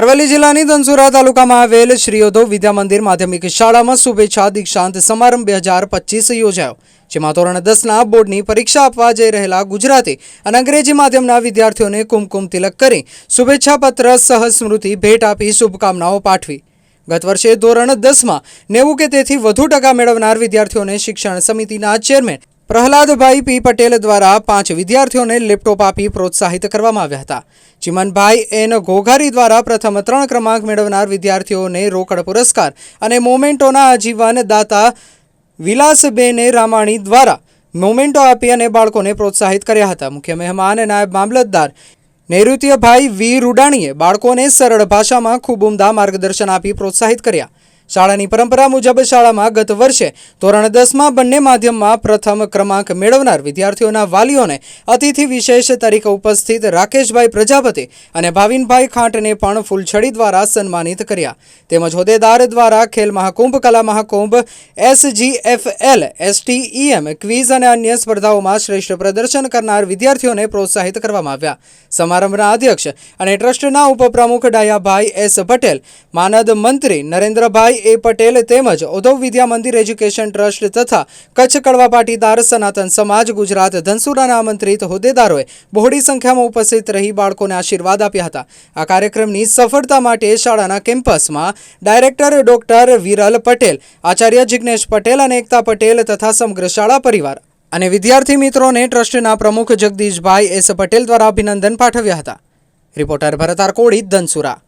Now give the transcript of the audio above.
અરવલ્લી જિલ્લાની ધનસુરા તાલુકામાં આવેલ શ્રી ઉદ્ધવ વિદ્યા મંદિર માધ્યમિક શાળામાં શુભેચ્છા દીક્ષાંત સમારંભ બે હજાર પચીસ યોજાયો, જેમાં ધોરણ દસના બોર્ડની પરીક્ષા આપવા જઈ રહેલા ગુજરાતી અને અંગ્રેજી માધ્યમના વિદ્યાર્થીઓને કુમકુમ તિલક કરી શુભેચ્છા પત્ર સહ સ્મૃતિ ભેટ આપી શુભકામનાઓ પાઠવી. ગત વર્ષે ધોરણ દસમાં નેવું કે તેથી વધુ ટકા મેળવનાર વિદ્યાર્થીઓને શિક્ષણ સમિતિના ચેરમેન પ્રહલાદભાઈ પી પટેલ દ્વારા પાંચ વિદ્યાર્થીઓને લેપટોપ આપી પ્રોત્સાહિત કરવામાં આવ્યા હતા. ચિમનભાઈ એન ઘોઘારી દ્વારા પ્રથમ ત્રણ ક્રમાંક મેળવનાર વિદ્યાર્થીઓને રોકડ પુરસ્કાર અને મોમેન્ટોના આજીવન દાતા વિલાસબેને રામાણી દ્વારા મોમેન્ટો આપી અને બાળકોને પ્રોત્સાહિત કર્યા હતા. મુખ્ય મહેમાન નાયબ મામલતદાર નૈઋત્યભાઈ વી રૂડાણીએ બાળકોને સરળ ભાષામાં ખૂબ ઉમદા માર્ગદર્શન આપી પ્રોત્સાહિત કર્યા. શાળાની પરંપરા મુજબ શાળામાં ગત વર્ષે ધોરણ દસમાં બંને માધ્યમમાં પ્રથમ ક્રમાંક મેળવનાર વિદ્યાર્થીઓના વાલીઓને અતિથિ વિશેષ તરીકે ઉપસ્થિત રાકેશભાઈ પ્રજાપતિ અને ભાવિનભાઈ ખાંટને પણ ફૂલછડી દ્વારા સન્માનિત કર્યા. તેમજ હોદ્દેદાર દ્વારા ખેલ મહાકુંભ, કલા મહાકુંભ, એસજીએફએલ, એસટીઈએમ, ક્વિઝ અને અન્ય સ્પર્ધાઓમાં શ્રેષ્ઠ પ્રદર્શન કરનાર વિદ્યાર્થીઓને પ્રોત્સાહિત કરવામાં આવ્યા. સમારંભના અધ્યક્ષ અને ટ્રસ્ટના ઉપપ્રમુખ ડાયાભાઈ એસ પટેલ, માનદ મંત્રી નરેન્દ્રભાઈ એ પટેલ તેમજ ઉદ્ધવ વિદ્યા મંદિર એજ્યુકેશન ટ્રસ્ટ તથા કચ્છ કડવા પાટીદાર સનાતન સમાજ ગુજરાત ધનસુરાના આમંત્રિત હોદ્દેદારોએ બહોળી સંખ્યામાં ઉપસ્થિત રહી બાળકોને આશીર્વાદ આપ્યા હતા. આ કાર્યક્રમની સફળતા માટે શાળાના કેમ્પસમાં ડાયરેક્ટર ડોક્ટર વિરલ પટેલ, આચાર્ય જિજ્ઞેશ પટેલ અને એકતા પટેલ તથા સમગ્ર શાળા પરિવાર અને વિદ્યાર્થી મિત્રોને ટ્રસ્ટના પ્રમુખ જગદીશભાઈ એસ પટેલ દ્વારા અભિનંદન પાઠવ્યા હતા. રિપોર્ટર ભરતાર કોળી, ધનસુરા.